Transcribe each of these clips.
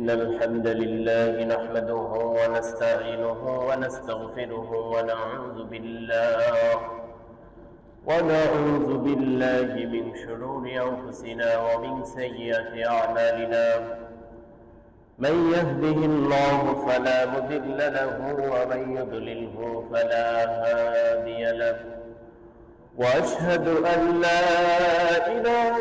إن الحمد لله نحمده ونستعينه ونستغفره ونعوذ بالله ونعوذ بالله من شرور أنفسنا ومن سيئات أعمالنا. من يهده الله فلا مضل له ومن يضلله فلا هادي له. وأشهد أن لا إله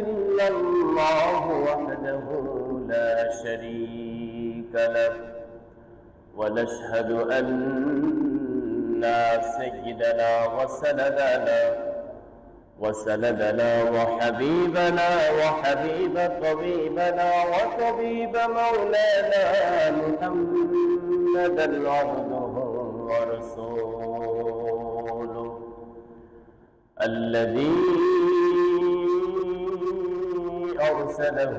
إلا الله وحده لا شريك له ونشهد ان سيدنا وسندنا وسندنا وحبيبنا وحبيب طبيبنا وطبيب مولانا محمدا عبده ورسوله الذي أرسله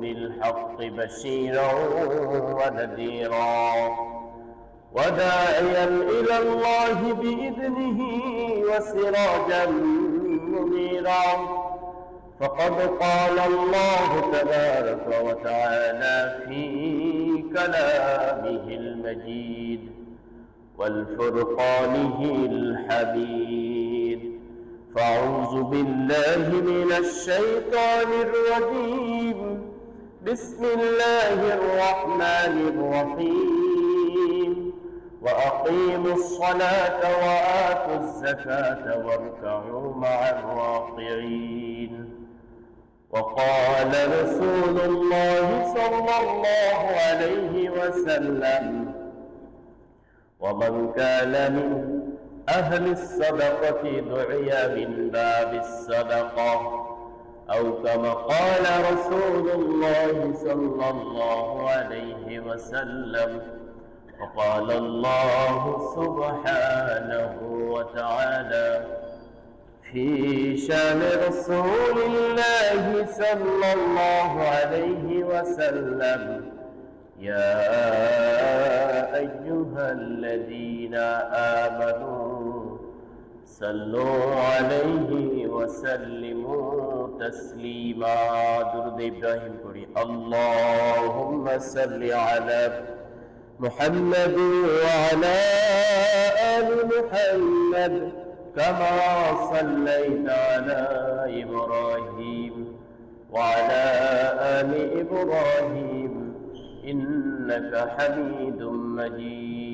بالحق بشيرا ونذيرا وداعيا إلى الله بإذنه وسراجا منيرا. فقد قال الله تبارك وتعالى في كلامه المجيد والفرقانه الحميد فأعوذ بالله من الشيطان الرجيم. بسم الله الرحمن الرحيم. وأقيموا الصلاة وآتوا الزكاة واركعوا مع الراكعين. وقال رسول الله صلى الله عليه وسلم ومن كان من أهل الصدقة دعي من باب الصدقة. أو كما قال رسول الله صلى الله عليه وسلم وقال الله سبحانه وتعالى في شان رسول الله صلى الله عليه وسلم يا أيها الذين آمنوا صلوا عليه وسلموا تسليما. درد إبراهيم كري اللهم صل على محمد وعلى آل محمد كما صليت على إبراهيم وعلى آل إبراهيم إنك حميد مجيد.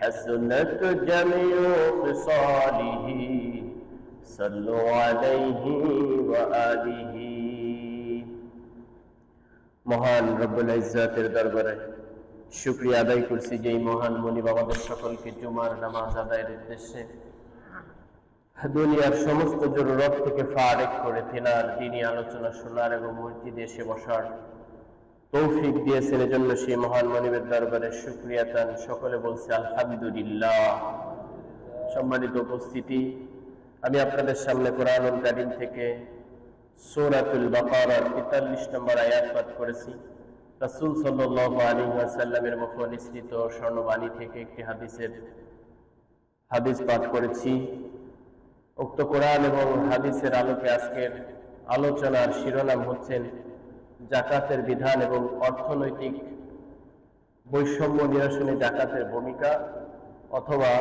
حسنت جميع خصاله صلوا عليه وآله মহান রব্বুল ইজ্জাতের দরবারে শুক্রিয়া আদায় করছি যে এই মহান মনিব আমাদের সকলকে জুমার নামাজ আদায়ের উদ্দেশ্যে দুনিয়ার সমস্ত জরুরত থেকে ফারেক করে তেনার দিনই আলোচনা শোনার এবং মসজিদে এসে বসার তৌফিক দিয়েছেন এজন্য সেই মহান মনিবের দরবারে শুক্রিয়া তান সকলে বলছে, আলহামদুলিল্লাহ। সম্মানিত উপস্থিতি, আমি আপনাদের সামনে কোরআনুল কারিম থেকে সূরাতুল বাকারার 43 নম্বর আয়াত পাঠ করেছি। রাসূল সাল্লাল্লাহু আলাইহি ওয়াসাল্লামের মুখে নিঃসৃত স্বর্ণবাণী থেকে একটি হাদিসের হাদিস পাঠ করেছি। উক্ত কোরআন এবং হাদিসের আলোকে আজকের আলোচনার শিরোনাম হচ্ছেন জাকাতের বিধান এবং অর্থনৈতিক বৈষম্য নিরসনে জাকাতের ভূমিকা অথবা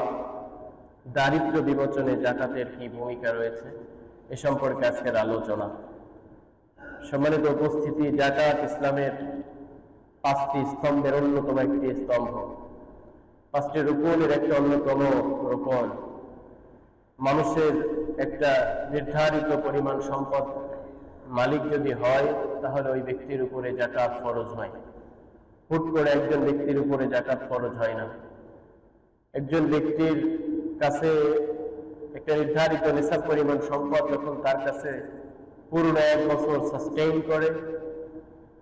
দারিদ্র বিমোচনে জাকাতের কি ভূমিকা রয়েছে, এ সম্পর্কে আজকের আলোচনা। সম্মানিত উপস্থিতি, জাকাত ইসলামের পাঁচটি স্তম্ভের অন্যতম একটি স্তম্ভ। পাঁচটি রোপণের একটা অন্যতম রোপণ। মানুষের একটা নির্ধারিত পরিমাণ সম্পদ মালিক যদি হয়, তাহলে ওই ব্যক্তির উপরে জাকাত ফরজ হয়। হুট করে একজন ব্যক্তির উপরে জাকাত ফরজ হয় না। একজন ব্যক্তির কাছে একটা নির্ধারিত নিসাব পরিমাণ সম্পদ যখন তার কাছে পুরো এক বছর সাস্টেইন করে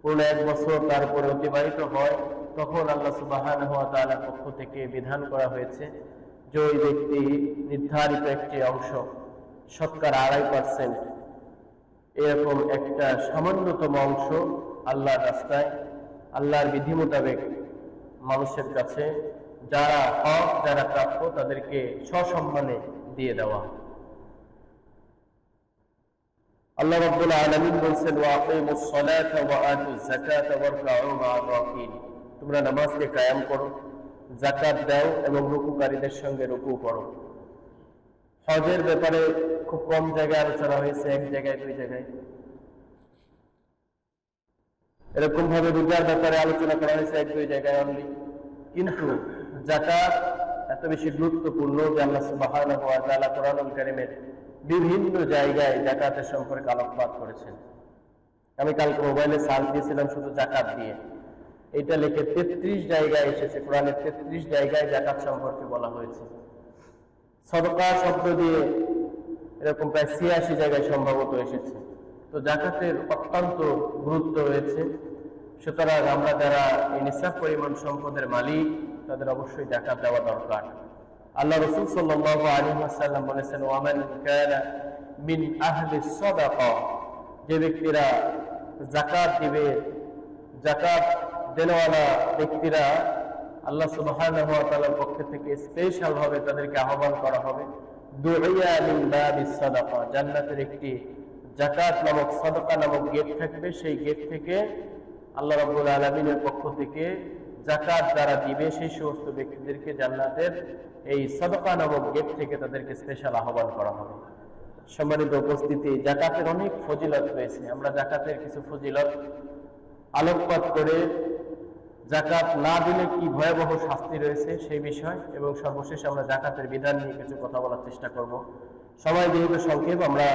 পূর্ণ এক বছর তারপরে অতিবাহিত হয়, তখন আল্লাহ সুবাহান হওয়া তাআলার পক্ষ থেকে বিধান করা হয়েছে যে ওই ব্যক্তি নির্ধারিত একটি অংশ শতকরা আড়াই পার্সেন্ট এরকম একটা সামান্যতম অংশ আল্লাহর রাস্তায়, আল্লাহর বিধি মোতাবেক মানুষের কাছে যারা হক, যারা প্রাপ্য তাদেরকে সসম্মানে দিয়ে দেওয়া। আল্লাহ রাব্বুল আলামিন বলছেন, ওয়া আকিমুস সালাতা ওয়া তোমরা নামাজকে কায়েম করো, যাকাত দাও এবং রুকুকারীদের সঙ্গে রুকু করো। হজের ব্যাপারে খুব কম জায়গায় আলোচনা হয়েছে, এক জায়গায়, দুই জায়গায়। এরকম ভাবে রোজার ব্যাপারে আলোচনা করা হয়েছে, এক, দুই জায়গায় অনলি কিন্তু জাকাত এত বেশি গুরুত্বপূর্ণ যে আল্লাহ তাআলা কোরআনুল কারীমের বিভিন্ন জায়গায় জাকাতের সম্পর্কে আলোকপাত করেছেন। আমি কালকে মোবাইলে সার্চ দিয়েছিলাম শুধু জাকাত দিয়ে। এটা লিখে তেত্রিশ জায়গায় এসেছে, কোরআনের তেত্রিশ জায়গায় জাকাত সম্পর্কে বলা হয়েছে। সদকা শব্দ দিয়ে এরকম প্রায় ছিয়াশি জায়গায় সম্ভবত এসেছে। তো জাকাতের অত্যন্ত গুরুত্ব রয়েছে। সুতরাং আমরা যারা নিসাব পরিমাণ সম্পদের মালিক, তাদের অবশ্যই জাকাত দেওয়া দরকার। আল্লাহ রসুল সাল্লাল্লাহু আলাইহি ওয়াসাল্লাম বলেছেন, ওয়ামান মিন আহলি সাদাকা যে ব্যক্তিরা জাকাত দিবে, জাকাত দেনওয়ালা ব্যক্তিরা আল্লাহ ওয়া পক্ষ থেকে স্পেশাল ভাবে তাদেরকে আহ্বান করা হবে। সাদাকা, জান্নাতের একটি জাকাত নামক সাদাকা নামক গেট থাকবে। সেই গেট থেকে আল্লাহ রাব্বুল আলামিনের পক্ষ থেকে জাকাত যারা দিবে, সেই সমস্ত ব্যক্তিদেরকে জান্নাতের এই সাদাকা নামক গেট থেকে তাদেরকে স্পেশাল আহ্বান করা হবে। সম্মানিত উপস্থিতি জাকাতের অনেক ফজিলত রয়েছে। আমরা জাকাতের কিছু ফজিলত আলোকপাত করে জাকাত না দিলে কি ভয়াবহ শাস্তি রয়েছে সেই বিষয়, এবং সর্বশেষ আমরা জাকাতের বিধান নিয়ে কিছু কথা বলার চেষ্টা করব। সময় যেহেতু সংক্ষেপ, আমরা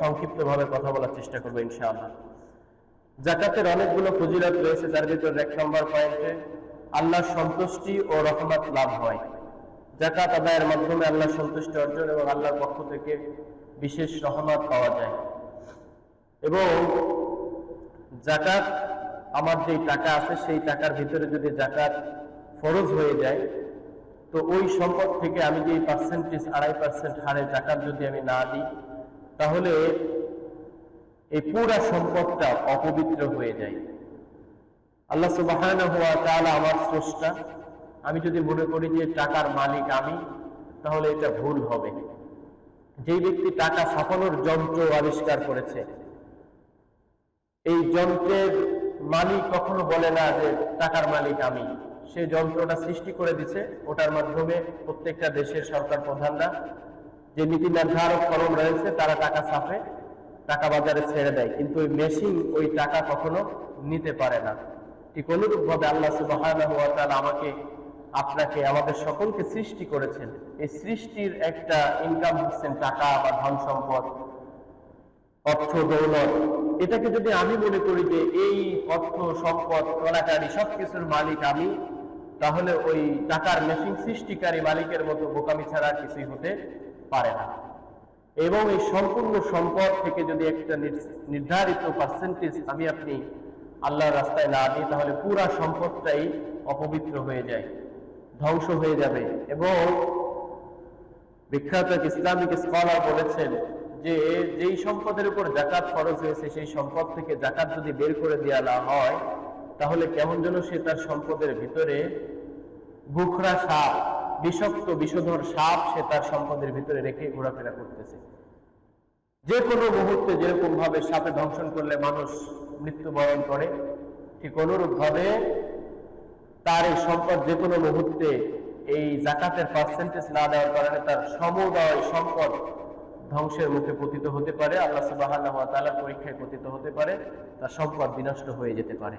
সংক্ষিপ্তভাবে কথা বলার চেষ্টা করব ইনশাআল্লাহ। জাকাতের অনেকগুলো ফজিলত রয়েছে, যার ভিতরে এক নম্বর পয়েন্টে আল্লাহর সন্তুষ্টি ও রহমত লাভ হয়। জাকাত আদায়ের মাধ্যমে আল্লাহর সন্তুষ্টি অর্জন এবং আল্লাহর পক্ষ থেকে বিশেষ রহমত পাওয়া যায়। এবং জাকাত আমার যে টাকা আছে, সেই টাকার ভিতরে যদি জাকাত ফরজ হয়ে যায়, তো ওই সম্পদ থেকে আমি যে পার্সেন্টেজ আড়াই পার্সেন্ট হারে জাকাত যদি আমি না দিই, তাহলে এই পুরা সম্পদটা অপবিত্র হয়ে যায়। আল্লাহ সুবহানাহু ওয়া তাআলা আমার স্রষ্টা, আমি যদি মনে করি যে টাকার মালিক আমি, তাহলে এটা ভুল হবে। যেই ব্যক্তি টাকা ছাপানোর যন্ত্র আবিষ্কার করেছে, এই যন্ত্রের মালিক কখনো বলে না যে টাকার মালিক আমি। সে যন্ত্রটা সৃষ্টি করে দিছে। ওটার মাধ্যমে প্রত্যেকটা দেশের সরকার প্রধানরা যে নীতি নির্ধারক কলম রয়েছে, তারা টাকা ছাপে, টাকা বাজারে ছেড়ে দেয়। কিন্তু ওই মেশিন ওই টাকা কখনো নিতে পারে না। ঠিক অনুরূপ ভাবে আল্লাহ তাআলা আমাকে, আপনাকে, আমাদের সকলকে সৃষ্টি করেছেন। এই সৃষ্টির একটা ইনকাম হচ্ছেন টাকা বা ধন সম্পদ, অর্থ, দৌলত। এটাকে যদি আমি মনে করি যে এই অর্থ সম্পদ কলাকারী সবকিছুর মালিক আমি, তাহলে ওই টাকার মেশিন সৃষ্টিকারী মালিকের মতো বোকামি ছাড়া কিছুই হতে পারে না। এবং এই সম্পূর্ণ সম্পদ থেকে যদি একটা নির্ধারিত পার্সেন্টেজ আমি আপনি আল্লাহর রাস্তায় না দিই তাহলে পুরা সম্পদটাই অপবিত্র হয়ে যায়, ধ্বংস হয়ে যাবে। এবং বিখ্যাত ইসলামিক স্কলার বলেছেন যে যেই সম্পদের উপর জাকাত ফরজ হয়েছে, সেই সম্পদ থেকে জাকাত যদি বের করে দেওয়া না হয়, তাহলে কেমন যেন সে তার সম্পদের ভিতরে বুখরা সাপ, বিষাক্ত বিষধর সাপ সে তার সম্পদের ভিতরে রেখে ঘোরাফেরা করতেছে। যে কোনো মুহূর্তে যেরকম ভাবে সাপে ধ্বংসন করলে মানুষ মৃত্যুবরণ করে, ঠিক অনুরূপ ভাবে তার এই সম্পদ যে কোনো মুহূর্তে এই জাকাতের পার্সেন্টেজ না দেওয়ার কারণে তার সমুদয় সম্পদ ধ্বংসের মুখে পতিত হতে পারে, আল্লাহ তাআলার পরীক্ষায় পতিত হতে পারে, তার সম্পদ বিনষ্ট হয়ে যেতে পারে।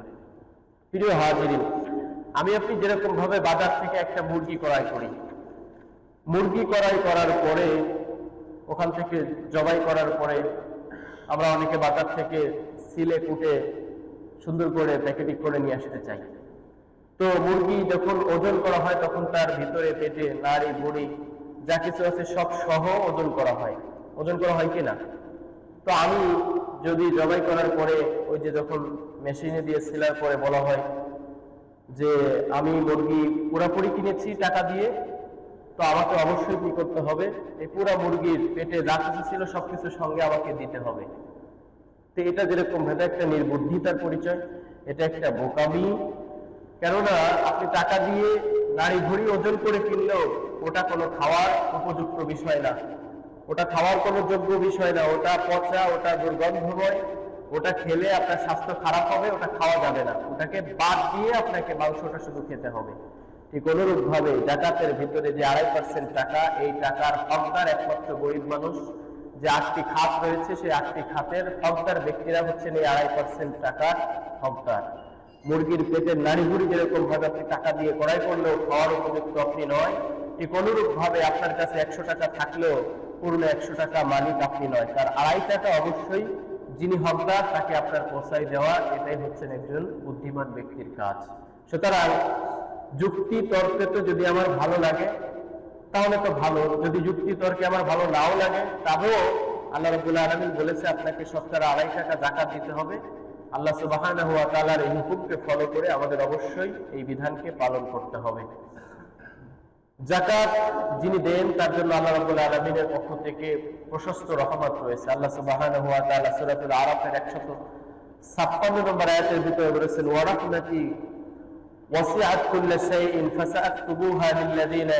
প্রিয় হাজিরিন, আমি আপনি যেরকম ভাবে বাজার থেকে একটা মুরগি ক্রয় করি, মুরগি ক্রয় করার পরে, ওখান থেকে জবাই করার পরে, আমরা অনেকে বাজার থেকে সিলে কুটে সুন্দর করে প্যাকেটিং করে নিয়ে আসতে চাই। তো মুরগি যখন ওজন করা হয়, তখন তার ভিতরে পেটে, নাড়ি বুড়ি যা কিছু আছে সব সহ ওজন করা হয়। ওজন করা হয় কিনা? তো আমি যদি জবাই করার পরে ওই যে যখন মেশিনে দিয়ে সিলার পরে বলা হয় যে আমি মুরগি পুরাপুরি কিনেছি টাকা দিয়ে, তো আমাকে অবশ্যই কি করতে হবে? এই পুরা মুরগির পেটে যা কিছু ছিল সবকিছু সঙ্গে আমাকে দিতে হবে। তো এটা যেরকম এটা একটা নির্বুদ্ধিতার পরিচয়, এটা একটা বোকামি। কেননা আপনি টাকা দিয়ে নারী ভরি ওজন করে কিনলেও ওটা কোনো খাওয়ার উপযুক্ত বিষয় না। ওটা খাওয়ার কোনো যোগ্য বিষয় না, ওটা পচা, ওটা দুর্গন্ধময়, ওটা খেলে আপনার স্বাস্থ্য খারাপ হবে, ওটা খাওয়া যাবে না। ওটাকে বাদ দিয়ে আপনাকে মাংসটা শুধু খেতে হবে। ঠিক অনুরূপ ভাবে জাকাতের ভিতরে যে আড়াই পার্সেন্ট টাকা, এই টাকার হকদার একমাত্র গরিব মানুষ, যে আটটি খাত রয়েছে, সেই আটটি খাতের হকদার ব্যক্তিরা হচ্ছেন এই আড়াই পার্সেন্ট টাকার হকদার। মুরগির পেটের নাড়ি ভুড়ি যেরকম ভাবে আপনি টাকা দিয়ে কড়াই করলেও খাওয়ার উপযুক্ত আপনি নয়, ঠিক অনুরূপ ভাবে আপনার কাছে একশো টাকা থাকলেও পূর্ণ একশো টাকা মালিক আপনি নয়, তার আড়াই টাকা অবশ্যই যিনি হকদার তাকে আপনার পোষাই দেওয়া, এটাই হচ্ছেন একজন বুদ্ধিমান ব্যক্তির কাজ। সুতরাং যুক্তি তর্কে তো যদি আমার ভালো লাগে, তাহলে তো ভালো। যদি যুক্তি তর্কে আমার ভালো নাও লাগে তাহলেও আল্লাহ রবুল্লাহ আলমিন বলেছে, আপনাকে সপ্তাহে আড়াই টাকা জাকাত দিতে হবে। আল্লাহ তাআলার এই হুকুমকে ফলো করে আমাদের অবশ্যই এই বিধানকে পালন করতে হবে। জাকাত যিনি দেন, তার জন্য আল্লাহ রাব্বুল আলামিনের পক্ষ থেকে প্রশস্ত রহমত রয়েছে। আল্লাহ সুবহানাহু ওয়া তাআলা সূরাতুল আরাফের 156 নম্বর আয়াতের ভিতরে বলেছেন, ওয়া রাহমাতি ওয়াসিআত কুল্লা শাইইন ফাসাআকতুবুহা লিল্লাযিনা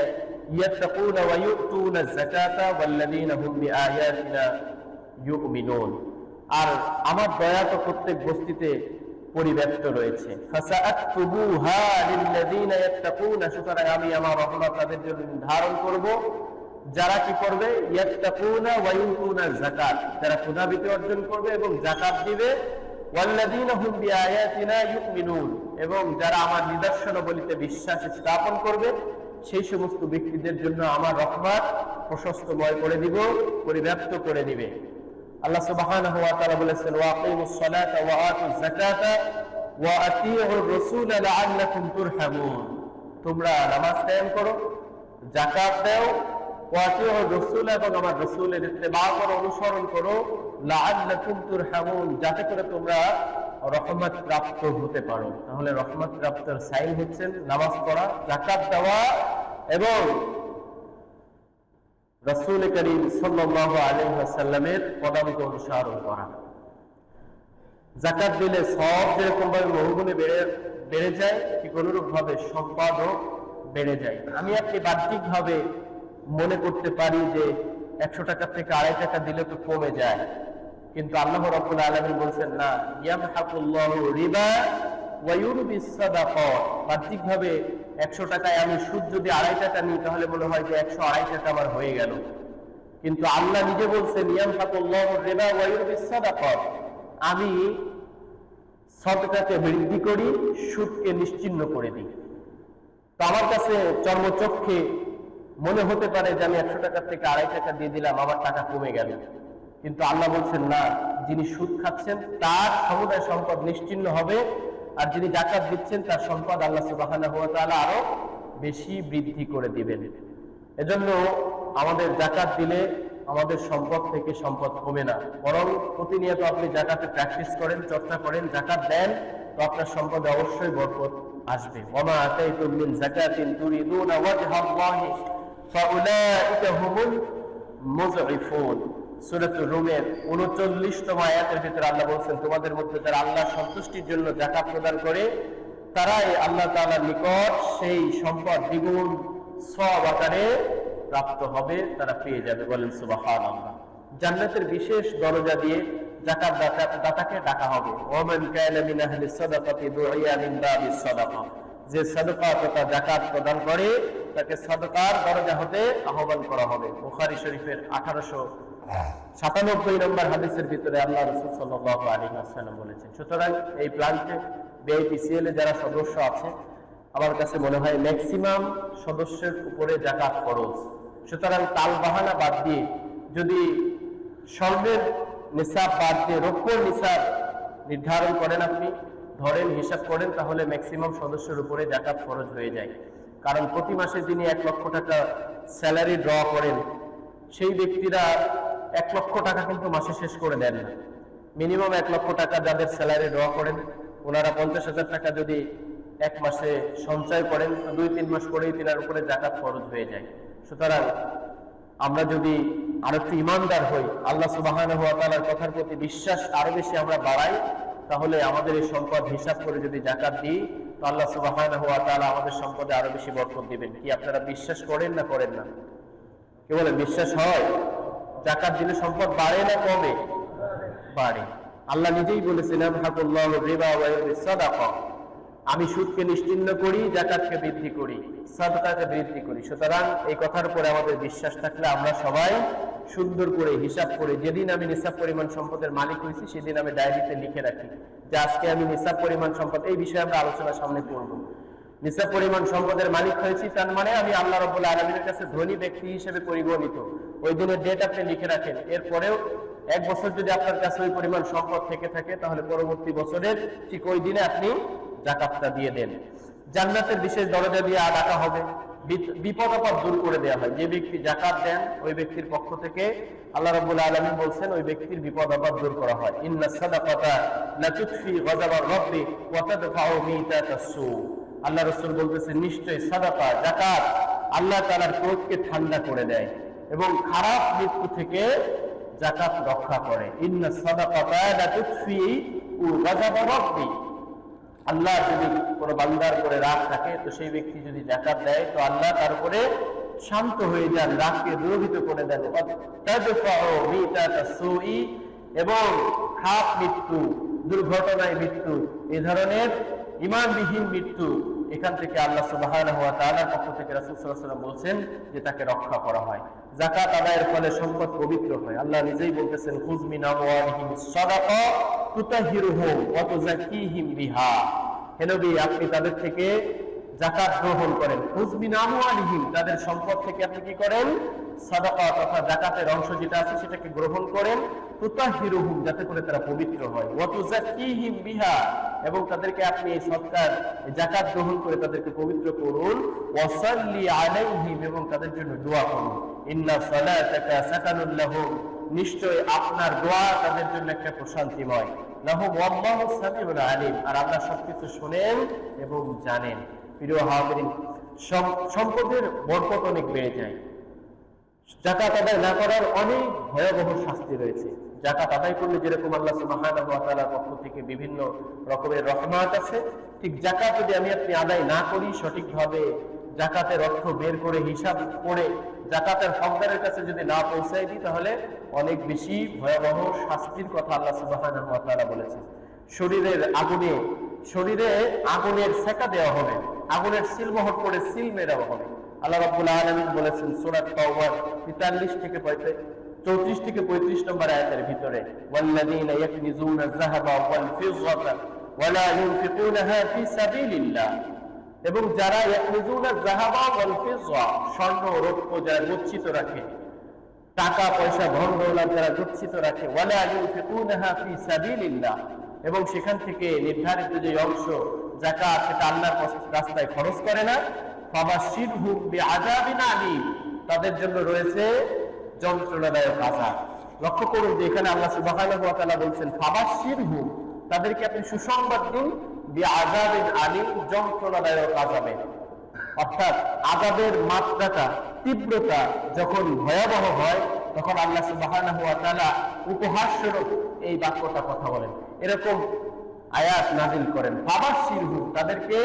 ইয়াত্তাকুনা ওয়া ইউতুনা যাকাতা ওয়াল্লাযিনা হুম বিআয়াতিনা ইউমিনুন। আর আমার দয়া তো প্রত্যেক বস্তিতে পরিব্যাপ্ত রয়েছে। সুতরাং আমি আমার রহমত তাদের জন্য নির্ধারণ করব। যারা কি করবে? যাকাত। যারা ক্ষুধাবৃত্তি অর্জন করবে এবং যাকাত দিবে। এবং যারা আমার নিদর্শনাবলিতে বিশ্বাস স্থাপন করবে, সেই সমস্ত ব্যক্তিদের জন্য আমার রহমত প্রশস্তময় করে দিব, পরিব্যাপ্ত করে দিবে। আল্লাহ সুবহানাহু ওয়া তাআলা বলেছেন, ওয়া আকিমুস সালাতা ওয়া আতুজ যাকাতা ওয়া আতিউর রাসূলা লাআল্লাকুম তুরহামুন। তোমরা নামাজ কায়েম করো, যাকাত দাও, ওয়া আতিউর রাসূল এবং আমার রাসূলের ইত্তেবা করো, অনুসরণ করো, লাআল্লাকুম তুরহামুন, যাতে করে তোমরা রহমত প্রাপ্ত হতে পারো। তাহলে রহমত প্রাপ্তর সাইন হচ্ছেন নামাজ পড়া, যাকাত দেওয়া এবং রসুল করিম সাল্লাহ আলহামের পদাঙ্ক অনুসরণ করা। জাকাত দিলে সব যেরকম ভাবে বহুগুণে বেড়ে বেড়ে যায়, ঠিক অনুরূপ ভাবে সম্পাদও বেড়ে যায়। আমি আপনি বাহ্যিক ভাবে মনে করতে পারি যে একশো টাকা থেকে আড়াই টাকা দিলে তো কমে যায়। কিন্তু আল্লাহ রব্বুল আলমী বলছেন, না ইয়াম হাকুল্লাহ রিবা বাহ্যিক ভাবে একশো টাকায় আমি সুদ যদি আড়াই টাকা নিই, তাহলে মনে হয় যে একশো আড়াই টাকা আমার হয়ে গেল। কিন্তু আল্লাহ নিজে বলছেন নিয়াম আমি সদকাকে বৃদ্ধি করি, সুদকে নিশ্চিন্ন করে দিই। তো আমার কাছে চর্মচক্ষে মনে হতে পারে যে আমি একশো টাকার থেকে আড়াই টাকা দিয়ে দিলাম, আমার টাকা কমে গেল। কিন্তু আল্লাহ বলছেন, না, যিনি সুদ খাচ্ছেন, তার সমুদায় সম্পদ নিশ্চিন্ন হবে। আর যিনি জাকাত দিচ্ছেন, তার সম্পদ আল্লাহ তাআলা আরও বেশি বৃদ্ধি করে দিবেন। এজন্য আমাদের জাকাত দিলে আমাদের সম্পদ থেকে সম্পদ কমে না। বরং প্রতিনিয়ত আপনি জাকাতে প্র্যাকটিস করেন, চর্চা করেন জাকাত দেন, তো আপনার সম্পদে অবশ্যই বরকত আসবে। ওমা আতাইতুম মিন যাকাতিন তুরিদুনা ওয়াজহাল্লাহি ফাউলাইকা হুমুল মুযইফুন 39তম আয়াতের ভিতরে আল্লাহ বলছেন, তোমাদের মধ্যে যারা আল্লাহর সন্তুষ্টির জন্য যাকাত প্রদান করে, তারাই আল্লাহ তাআলার নিকট সেই সম্পদ, দ্বিগুণ সওয়াব আকারে প্রাপ্ত হবে, তারা পেয়ে যাবে। বলেন জান্নাতের বিশেষ দরজা দিয়ে জাকাত দাতাকে ডাকা হবে। ওমান মিন মিন বাবিস যে সাদকা তথা জাকাত প্রদান করে, তাকে সদকার দরজা হতে আহ্বান করা হবে। বুখারী শরীফের আঠারোশো সাতানব্বই নম্বর হাদিসের ভিতরে আল্লাহ রসুল সাল্লাহ আলী আসসালাম বলেছেন, সুতরাং এই প্ল্যান্টে বিআইপিসিএল এ যারা সদস্য আছে, আমার কাছে মনে হয় ম্যাক্সিমাম সদস্যের উপরে জাকাত খরচ সুতরাং তাল বাহানা বাদ দিয়ে যদি স্বর্ণের নিসাব বাদ দিয়ে রৌপ্যর নিসাব নির্ধারণ করেন আপনি, ধরেন হিসাব করেন, তাহলে ম্যাক্সিমাম সদস্যের উপরে জাকাত খরচ হয়ে যায়। কারণ প্রতি মাসে যিনি এক লক্ষ টাকা স্যালারি ড্র করেন, সেই ব্যক্তিরা এক লক্ষ টাকা কিন্তু মাসে শেষ করে দেন মিনিমাম এক লক্ষ টাকা যাদের স্যালারি ড্র করেন, ওনারা পঞ্চাশ হাজার টাকা যদি এক মাসে সঞ্চয় করেন দুই তিন মাস পরেই তিনার উপরে জাকাত খরচ হয়ে যায়। সুতরাং আমরা যদি আরও একটু ইমানদার হই, আল্লাহ সুবাহান হওয়া তালার কথার প্রতি বিশ্বাস আরও বেশি আমরা বাড়াই, তাহলে আমাদের এই সম্পদ হিসাব করে যদি জাকাত দিই, তো আল্লাহ সুবাহান হওয়া তালা আমাদের সম্পদে আরও বেশি বরকত দিবেন। কি আপনারা বিশ্বাস করেন না করেন না? কি বলে বিশ্বাস হয়? জাকাত দিলে সম্পদ বাড়ে না কমে? বাড়ে। আল্লাহ নিজেই সাদাকা। আমি সুদকে নিশ্চিন্ন করি, জাকাতকে বৃদ্ধি করি, সাদকাকে বৃদ্ধি করি। সুতরাং এই কথার উপরে আমাদের বিশ্বাস থাকলে আমরা সবাই সুন্দর করে হিসাব করে, যেদিন আমি নিসাব পরিমাণ সম্পদের মালিক হয়েছি, সেদিন আমি ডায়েরিতে লিখে রাখি যে, আজকে আমি নিসাব পরিমাণ সম্পদ। এই বিষয়ে আমরা আলোচনা সামনে করব নিসাব পরিমাণ সম্পদের মালিক হয়েছি, তার মানে আমি আল্লাহ রব্বুল আলমীর কাছে ধনী ব্যক্তি হিসেবে পরিগণিত। ওই দিনের ডেট আপনি লিখে রাখেন। এরপরেও এক বছর যদি আপনার কাছে ওই পরিমাণ সম্পদ থেকে থাকে, তাহলে পরবর্তী বছরের ঠিক ওই দিনে আপনি জাকাতটা দিয়ে দেন। জান্নাতের বিশেষ দরজা দিয়ে ডাকা হবে। বিপদ আপদ দূর করে দেওয়া হয়। যে ব্যক্তি জাকাত দেন, ওই ব্যক্তির পক্ষ থেকে আল্লাহ রাব্বুল আলামিন বলছেন, ওই ব্যক্তির বিপদ আপদ দূর করা হয়। আল্লাহ রাসূল বলতেছেন নিশ্চয়ই সাদাকা, জাকাত আল্লাহ তাআলার ক্রোধকে ঠান্ডা করে দেয়। এবং খারাপ মৃত্যু থেকে জাকাত রক্ষা করে। আল্লাহ যদি কোনো বান্দার করে রাগ থাকে, তো সেই ব্যক্তি যদি জাকাত দেয়, তো আল্লাহ তার উপরে শান্ত হয়ে যান, রাগকে দূরভূত করে দেন। এবং খাপ মৃত্যু, দুর্ঘটনায় মৃত্যু, এ ধরনের ইমানবিহীন মৃত্যু এখান থেকে আল্লাহ সুবাহ পক্ষ থেকে রাসূল সাল্লাল্লাহু আলাইহি ওয়াসাল্লাম বলছেন যে তাকে রক্ষা করা হয়। জাকাত আদায়ের ফলে সম্পদ পবিত্র হয়। আল্লাহ নিজেই বলতেছেন মিন আমওয়ালিহিম সাদাকা তুতাহিরুহুম ওয়া তুযাক্কিহিম বিহা। হে নবী, আপনি তাদের থেকে জাকাত গ্রহণ করেন। খুজ মিন আমওয়ালিহিম তাদের সম্পদ থেকে আপনি কি করেন? সাদাকা তথা জাকাতের অংশ যেটা আছে সেটাকে গ্রহণ করেন। তুতাহিরুহুম, যাতে করে তারা পবিত্র হয়। ওয়া তুযাক্কিহিম বিহা, এবং তাদেরকে আপনি এই সৎকার জাকাত গ্রহণ করে তাদেরকে পবিত্র করুন। ওয়াসাল্লি আলাইহিম, এবং তাদের জন্য দোয়া করুন। ইন্না সালাতাকা সাকানুল লাহুম, নিশ্চয় আপনার দোয়া তাদের জন্য একটা প্রশান্তিময়। লাহুম ওয়াল্লাহু সামিউল আলিম, আর আল্লাহ সবকিছু শুনেন এবং জানেন। প্রিয় হাজিরিন সম- সম্পদের বরকত অনেক বেড়ে যায়। জাকাত আদায় না করার অনেক ভয়াবহ শাস্তি রয়েছে। জাকাত আদায় করলে যেরকম আল্লাহ সুবহানাহু ওয়া পক্ষ থেকে বিভিন্ন রকমের রহমত আছে, ঠিক জাকাত যদি আমি আপনি আদায় না করি, সঠিকভাবে জাকাতের অর্থ বের করে, হিসাব করে জাকাতের হকদারের কাছে যদি না পৌঁছায় দিই, তাহলে অনেক বেশি ভয়াবহ শাস্তির কথা আল্লাহ তাআলা বলেছেন। শরীরের আগুনে শরীরে আগুনের সেকা দেওয়া হবে, আগুনের সিলমোহর করে সিল মেরাও হবে। আল্লাহ রাব্বুল আলামিন বলেছেন, সূরা তাওবার 43 থেকে 34 থেকে 35 নম্বর আয়াতের ভিতরে এবং যারা ইয়াকনিজুনা আয-যাহাবা ওয়াল স্বর্ণ রৌপ্য যারা গচ্ছিত রাখে, টাকা, পয়সা ধন দৌলত যারা গচ্ছিত রাখে, ওয়ালা ইউনফিকুনাহা ফি সাবিলিল্লাহ। এবং সেখান থেকে নির্ধারিত যে অংশ যাকাত, সেটা আল্লাহর রাস্তায় খরচ করে না। বাবা ফাবাশশিরহুম বিআযাবিন আলীম। তাদের জন্য রয়েছে যন্ত্রণাদায়ক আযাব। লক্ষ্য করুন যে এখানে আল্লাহ সুবহানাহু ওয়া তাআলা বলছেন ফাবাশশিরহুম তাদেরকে আপনি সুসংবাদ দিন, বিআযাবিন আলীম, যন্ত্রণাদায়ক আজাবে অর্থাৎ আজাবের মাত্রাটা, তীব্রতা যখন ভয়াবহ হয়, তখন আল্লাহ সুবহানাহু ওয়া তাআলা উপহাস স্বরূপ এই বাক্যটা কথা বলেন। এরকম আয়াত নাজিল করেন। ফাবাশশিরহু তাদেরকে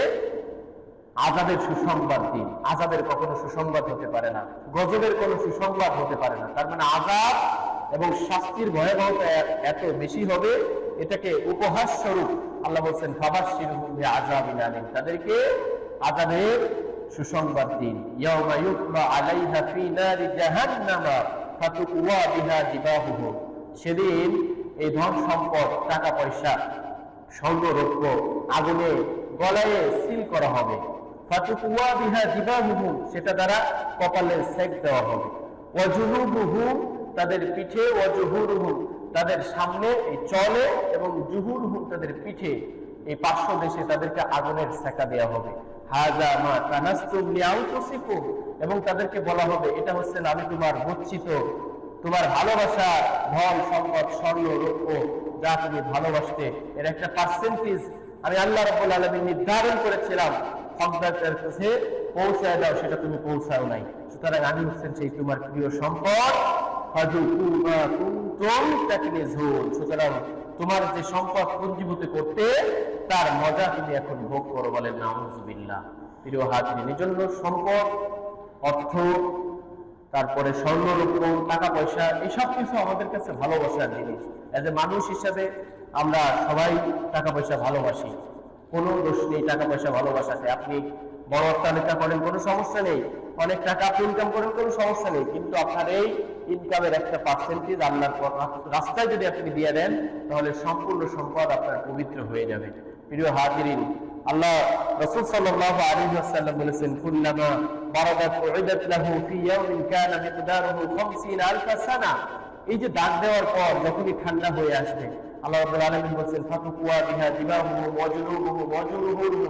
আজাবের সুসংবাদ দিন। আজাবের কখনো সুসংবাদ হতে পারে না, গজবের কোনো সুসংবাদ হতে পারে না। তার মানে আজাব এবং শাস্তির ভয়াবহতা এত বেশি হবে, এটাকে উপহাস স্বরূপ আল্লাহ বলছেন ফাবাস আজাবিন আলিম তাদেরকে আজাদের সুসংবাদ দিন। ইয়াউমা ইউকমা আলাইহা ফি নারি জাহান্নামা ফাতুকওয়া বিহা জিবাহুহুম সেদিন এই ধন সম্পদ, টাকা পয়সা, স্বর্ণ রৌপ্য আগুনে গলায় সিল করা হবে। সেটা দ্বারা কপালে সেক দেওয়া হবে। ওয়াজুহুবুহুম তাদের পিঠে ওয়াজুহুরুহুম তাদের সামনে এই চলে এবং জুহুরহুম তাদের পিঠে এই পার্শ্ব দেশে তাদেরকে আগুনের সেকা দেওয়া হবে। হাজা মা কানাস্তুম লিআনফুসিকুম এবং তাদেরকে বলা হবে, এটা হচ্ছে আমি তোমার গচ্ছিত তোমার ভালোবাসা, ধন, সম্পদ স্বর্ণ রৌপ্য যা তুমি ভালোবাসতে, এর একটা পার্সেন্টেজ আমি আল্লাহ রাব্বুল আলামিন নির্ধারণ করেছিলাম। হকদারদের কাছে পৌঁছায় দাও, সেটা তুমি পৌঁছাও নাই। সুতরাং আমি হচ্ছেন সেই তোমার প্রিয় সম্পদ। সুতরাং তোমার যে সম্পদ পুঞ্জীভূত করতে, তার মজা তুমি এখন ভোগ করো বলেন নাউজুবিল্লাহ। প্রিয় হাজিরিন, এজন্য সম্পদ, অর্থ তারপরে স্বর্ণ রূপ টাকা পয়সা, এসব কিছু আমাদের কাছে ভালোবাসার জিনিস। এজ এ মানুষ হিসাবে আমরা সবাই টাকা পয়সা ভালোবাসি। কোনো দোষ নেই টাকা পয়সা ভালোবাসাতে। আপনি বড় অট্টালিকা করেন, কোনো সমস্যা নেই। অনেক টাকা আপনি ইনকাম করেন, কোনো সমস্যা নেই। কিন্তু আপনার এই ইনকামের একটা পার্সেন্টেজ আল্লাহর রাস্তায় যদি আপনি দিয়ে দেন, তাহলে সম্পূর্ণ সম্পদ আপনার পবিত্র হয়ে যাবে। প্রিয় হাজিরিন আল্লাহ রাসূল সাল্লাল্লাহু আলাইহি ওয়াসাল্লাম বলেছেন, কুল্লামা বারাদাত উইদাত লাহু ফি ইয়াউমিন কানা মিকদারুহু 50 আলফ সানা। এই যে দাগ দেওয়ার পর যখনই ঠান্ডা হয়ে আসবে, আল্লাহ রাব্বুল আলামিন বলেছেন, ফাতুকুয়া বিহা জিবাহুহু ওয়া জুনুবুহু ওয়া জুনুহুহু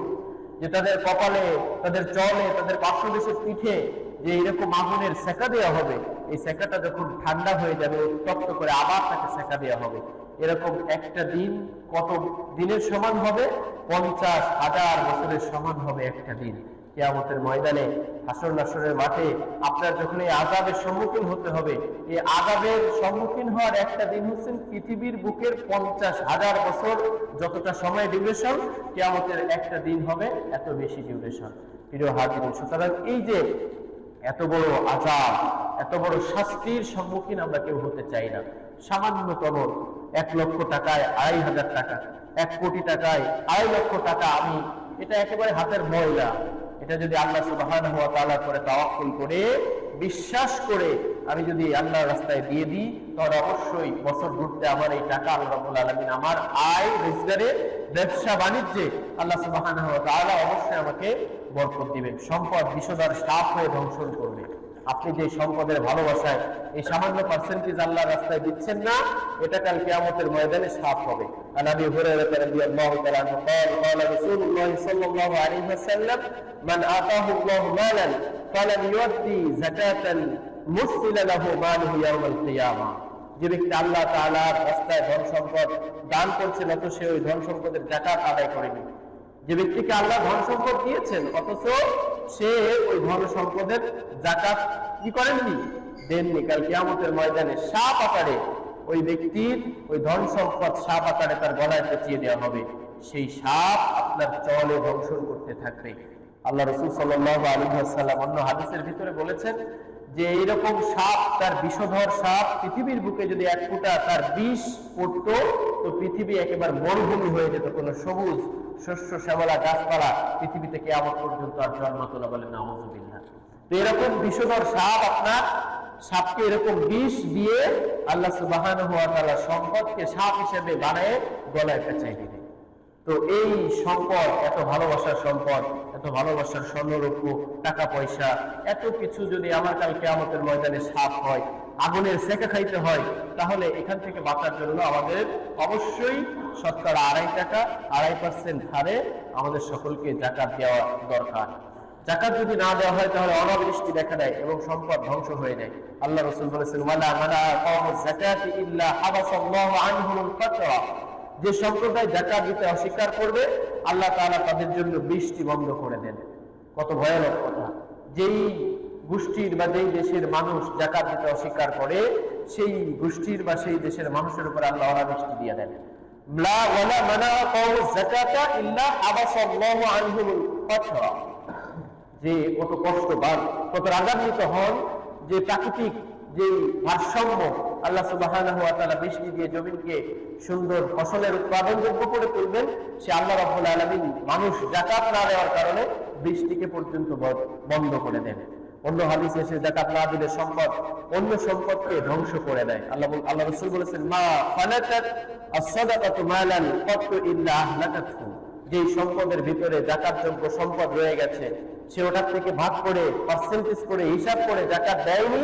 যে তাদের কপালে, তাদের চলে, তাদের পার্শ্বদেশের পিঠে যে এরকম আগুনের সেকা দেওয়া হবে, এই সেকাটা যখন ঠান্ডা হয়ে যাবে, উত্তপ্ত করে আবার তাকে সেকা দেওয়া হবে। এরকম একটা দিন কত দিনের সমান হবে? পঞ্চাশ হাজার বছরের সমান হবে একটা দিন। কেয়ামতের ময়দানে, হাসর নাসরের মাঠে আপনার যখন এই আজাবের সম্মুখীন হতে হবে, এই আজাবের সম্মুখীন হওয়ার একটা দিন হচ্ছেন পৃথিবীর বুকের পঞ্চাশ হাজার বছর যতটা সময় ডিউরেশন কেয়ামতের একটা দিন হবে এত বেশি ডিউরেশন প্রিয় হাজির সুতরাং এই যে এত বড় আজাব এত বড় শাস্তির সম্মুখীন আমরা কেউ হতে চাই না। সামান্যতম এক লক্ষ টাকায় আড়াই হাজার টাকা, এক কোটি টাকায় আড়াই লক্ষ টাকা আমি, এটা একেবারে হাতের ময়লা। এটা যদি আল্লাহ সুবাহান হওয়া তালা করে তাওয়াক্কুল করে, বিশ্বাস করে আমি যদি আল্লাহর রাস্তায় দিয়ে দিই, তাহলে অবশ্যই বছর ঘুরতে আমার এই টাকা আল্লাহ আলামিন আমার আয়, রোজগারে, ব্যবসা বাণিজ্যে আল্লাহ সুবাহান হওয়া তাআলা অবশ্যই আমাকে বরকত দিবেন। সম্পদ, বিষধর সাপ হয়ে ধ্বংসন করবে। আপনি যে সম্পদের ভালোবাসায় এই সামান্য পার্সেন্টেজ আল্লাহর রাস্তায় দিচ্ছেন না এটা কাল কিয়ামতের ময়দানে সাফ হবে عن ابي هريره رضي الله تعالى عنه قال قال رسول الله صلى الله عليه وسلم من اتاه الله مالا فلم يؤدي زكاه مثل له ماله يوم القيامه যে ব্যক্তি আল্লাহ তাআলার রাস্তায় ধন সম্পদ দান করছেন অথচ সে ওই ধন সম্পদের জাকাত আদায় করেনি যে ব্যক্তিকে আল্লাহ ধন সম্পদ দিয়েছেন, অথচ সে ওই ধন সম্পদের জাকাত কি করেননি? দেননি। কাল কিয়ামতের ময়দানে সাপ আকারে ওই ব্যক্তির ওই ধন সম্পদ সাপ আকারে তার গলায় পেঁচিয়ে দেওয়া হবে। সেই সাপ আপনার চলে ধ্বংসন করতে থাকবে। আল্লাহ রসুল সাল্লাল্লাহু আলাইহি ওয়াসাল্লাম অন্য হাদিসের ভিতরে বলেছেন যে এইরকম সাপ, তার বিষধর সাপ পৃথিবীর বুকে যদি এক ফুটা, তার বিষ পড়তো, তো পৃথিবী একেবারে মরুভূমি হয়ে যেত। কোনো সবুজ, শস্য, শ্যামলা গাছপালা পৃথিবীতে কেয়ামত পর্যন্ত আর জন্মাতো না বলে নাউজুবিল্লাহ। তো এরকম বিষধর সাপ আপনার, সাপকে এরকম বিষ দিয়ে আল্লাহ সুবহানাহু ওয়া তাআলা সম্পদকে সাপ হিসেবে বানায় গলায় পেঁচাই দিবে তো এই সম্পদ, এত ভালোবাসার সম্পদ, এত ভালোবাসার স্বর্ণরূপ টাকা পয়সা এত কিছু যদি আমার কাল কেয়ামতের ময়দানে সাপ হয়, আগুনের সেকা খাইতে হয়, তাহলে এখান থেকে বাঁচার জন্য আমাদের অবশ্যই শতকরা আড়াই টাকা, আড়াই পার্সেন্ট হারে আমাদের সকলকে জাকাত দেওয়া দরকার। জাকাত যদি না দেওয়া হয়, তাহলে অনাবৃষ্টি দেখা দেয় এবং সম্পদ ধ্বংস হয়ে যায়। আল্লাহ রসুল বলেছেন কওমুজ যাকাতি ইল্লা হাবাসাল্লাহু আনহুমুল ফাতরা যে সম্প্রদায় জাকাত দিতে অস্বীকার করবে, আল্লাহ তাআলা তাদের জন্য বৃষ্টি বন্ধ করে দেন। কত ভয়ানক কথা। যেই গোষ্ঠীর বা যেই দেশের মানুষ জাকাত দিতে অস্বীকার করে, সেই গোষ্ঠীর বা সেই দেশের মানুষের উপর আল্লাহ অনাবৃষ্টি দিয়ে দেন। যে কত কষ্ট কষ্টবান, কত রাগান্বিত হন যে প্রাকৃতিক যে ভারসাম্য আল্লাহ তাআলা বৃষ্টি দিয়ে জমিনকে সুন্দর ফসলের উৎপাদনযোগ্য করে তুলবেন, সে আল্লাহ রাব্বুল আলামিন মানুষ যাকাত না দেওয়ার কারণে বৃষ্টিকে পর্যন্ত বন্ধ করে দেন। অন্য হাদিসে সে যাকাত না দিলে সম্পদ অন্য সম্পদকে ধ্বংস করে দেয়। আল্লাহ আল্লাহ রাসূল বলেছেন, মা আহলাকাতহু। যেই সম্পদের ভিতরে জাকাতযোগ্য সম্পদ রয়ে গেছে, সে ওটার থেকে ভাগ করে পার্সেন্টেজ করে, হিসাব করে জাকাত দেয়নি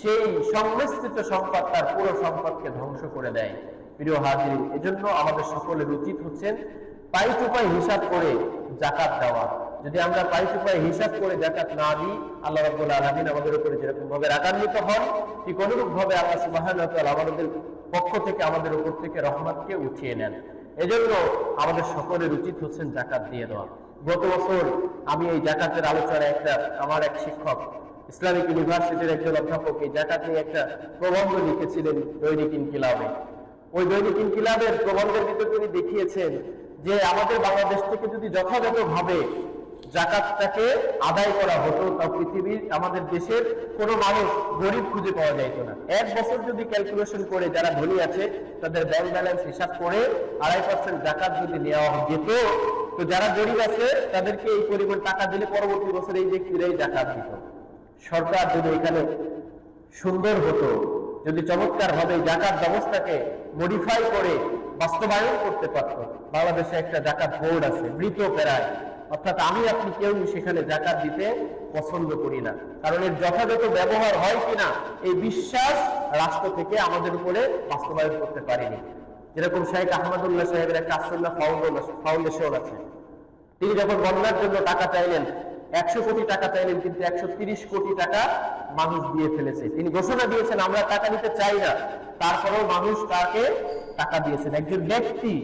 সেই সংমিশ্রিত সম্পদ তার পুরো সম্পদকে ধ্বংস করে দেয়। প্রিয় হাজির, এজন্য আমাদের সকলের উচিত হচ্ছেন পাই টু হিসাব করে জাকাত দেওয়া। যদি আমরা পাই টু হিসাব করে জাকাত না দিই, আল্লাহ রাব্বুল আলামিন আমাদের উপরে যেরকম ভাবে রাগান্বিত হন, ঠিক অনুরূপ ভাবে আল্লাহ তাআলা আমাদের পক্ষ থেকে আমাদের উপর থেকে রহমতকে উঠিয়ে নেন। এজন্য আমাদের সকলের উচিত হচ্ছেন জাকাত দিয়ে দেওয়া। গত বছর আমি এই জাকাতের আলোচনায় একটা, আমার এক শিক্ষক ইসলামিক ইউনিভার্সিটির একজন অধ্যাপক এই জাকাত নিয়ে একটা প্রবন্ধ লিখেছিলেন দৈনিক ইনকিলাবে। ওই দৈনিক ইনকিলাবের প্রবন্ধের ভিতর তিনি দেখিয়েছেন যে আমাদের বাংলাদেশ থেকে যদি যথাযথভাবে জাকাতটাকে আদায় করা হতো তাও পৃথিবীর, আমাদের দেশের কোনো মানুষ গরিব খুঁজে পাওয়া যাইত না। এক বছর যদি ক্যালকুলেশন করে যারা ধনী আছে, তাদের ব্যাংক ব্যালেন্স হিসাব করে আড়াই পার্সেন্ট জাকাত যদি নেওয়া যেত, তো যারা গরিব আছে, তাদেরকে এই পরিমাণ টাকা দিলে পরবর্তী বছর এই ব্যক্তিরাই জাকাত দিত। সরকার যদি এখানে সুন্দর হতো, যদি চমৎকার ভাবে জাকাত ব্যবস্থাকে মডিফাই করে বাস্তবায়ন করতে পারত, বাংলাদেশে একটা জাকাত বোর্ড আছে, মৃত প্রায়। অর্থাৎ আমি, আপনি কেউ সেখানে জাকাত দিতে পছন্দ করি না। কারণ এর যথাযথ ব্যবহার হয় কিনা, এই বিশ্বাস রাষ্ট্র থেকে আমাদের উপরে বাস্তবায়ন করতে পারিনি। যেরকম শেখ আহমদুল্লাহ সাহেবের একটা আসল্লাহ ফাউন্ডেশন আছে। তিনি যখন বন্যার জন্য টাকা চাইলেন একশো কোটি টাকা চাইলেন, কিন্তু একশো কোটি টাকা মানুষ দিয়ে ফেলেছে। তিনি ঘোষণা দিয়েছেন, আমরা টাকা নিতে চাই না। তারপরেও মানুষ তাকে টাকা দিয়েছেন। একজন ব্যক্তি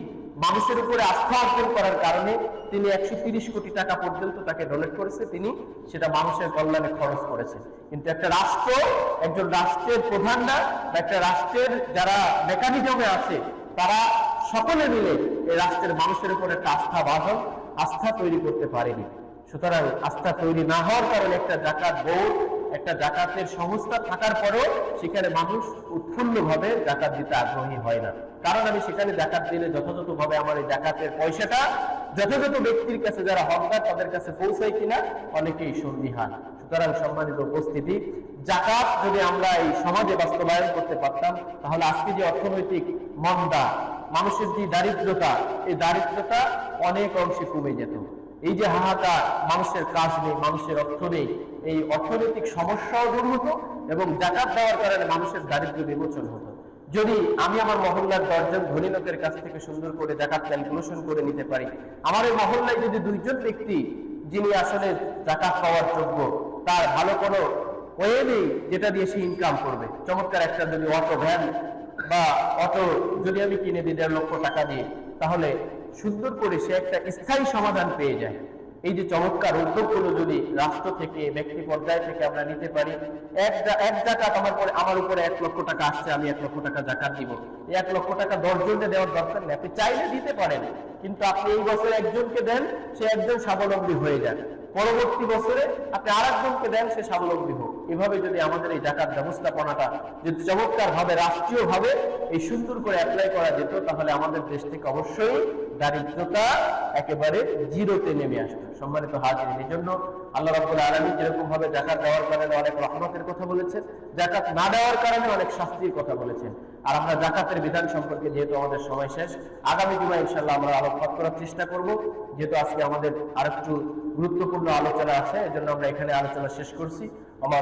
মানুষের উপরে আস্থা অর্জন করার কারণে তিনি একশো কোটি টাকা পর্যন্ত তাকে ডোনেট করেছে। তিনি সেটা মানুষের কল্যাণে খরচ করেছে কিন্তু একটা রাষ্ট্র, একজন রাষ্ট্রের প্রধানরা বা একটা রাষ্ট্রের যারা মেকানিজমে আছে, তারা সকলে মিলে এই রাষ্ট্রের মানুষের উপর একটা আস্থা বাঁধন আস্থা তৈরি করতে পারেনি। সুতরাং আস্থা তৈরি না হওয়ার কারণে একটা জাকাত বোর্ড, একটা জাকাতের সংস্থা থাকার পরেও সেখানে মানুষ উৎফুল্লভাবে জাকাত দিতে আগ্রহী হয় না। কারণ আমি সেখানে জাকাত দিলে যথাযথভাবে আমার এই জাকাতের পয়সাটা যথাযথ ব্যক্তির কাছে যারা হকদার তাদের কাছে পৌঁছায় কিনা অনেকেই সন্দিহান। সুতরাং সম্মানিত উপস্থিতি, জাকাত যদি আমরা এই সমাজে বাস্তবায়ন করতে পারতাম, তাহলে আজকে যে অর্থনৈতিক মন্দা, মানুষের যে দারিদ্রতা, এই দারিদ্রতা অনেক অংশে কমে যেত। এই যে হাহাকার, মানুষের কাজ নেই, মানুষের অর্থ নেই, এই অর্থনৈতিক সমস্যাও দূর হতো এবং জাকাত দেওয়ার কারণে মানুষের দারিদ্র বিমোচন হতো। যদি আমি আমার মহল্লার দশজন ধনী লোকের কাছ থেকে সুন্দর করে জাকাত ক্যালকুলেশন করে নিতে পারি, আমার এই মহল্লায় যদি দুইজন ব্যক্তি যিনি আসলে জাকাত পাওয়ার যোগ্য, তার ভালো কোনো ওয়ে নেই, যেটা দিয়ে সে ইনকাম করবে। চমৎকার একটা যদি অটো ভ্যান বা অটো যদি আমি কিনে দিই দেড় লক্ষ টাকা দিয়ে, তাহলে সুন্দর করে সে একটা স্থায়ী সমাধান পেয়ে যায়। এই যে চমৎকার উদ্যোগগুলো যদি রাষ্ট্র থেকে, ব্যক্তি পর্যায় থেকে আমরা নিতে পারি, এক এক জাকাত আমার পরে আমার উপরে এক লক্ষ টাকা আসছে, আমি এক লক্ষ টাকা জাকাত দিব। এক লক্ষ টাকা দশ জনকে দেওয়ার দরকার নেই, আপনি চাইলে দিতে পারেন, কিন্তু আপনি এই বছর একজনকে দেন, সে একজন স্বাবলম্বী হয়ে যান পরবর্তী বছরে আপনি আর একজনকে দেন, সে স্বাবলম্বী হোক। এভাবে যদি আমাদের এই জাকাত ব্যবস্থাপনাটা যদি চমৎকার ভাবে রাষ্ট্রীয় ভাবে এই সুন্দর করে অ্যাপ্লাই করা যেত, তাহলে আমাদের দেশ থেকে অবশ্যই দারিদ্রতা একেবারে জিরোতে নেমে আসতো সম্মানিত হাজির, এই জন্য আল্লাহ রাব্বুল আলামিন যেরকম ভাবে জাকাত দেওয়ার কারণে অনেক রহমতের কথা বলেছেন জাকাত না দেওয়ার কারণে অনেক শাস্তির কথা বলেছেন। আর আমরা জাকাতের বিধান সম্পর্কে যেহেতু আমাদের সময় শেষ, আগামী জুমায় ইনশাল্লাহ আমরা আলোকপাত করার চেষ্টা করব। যেহেতু আজকে আমাদের আরেকটু গুরুত্বপূর্ণ আলোচনা আছে, এজন্য আমরা এখানে আলোচনা শেষ করছি।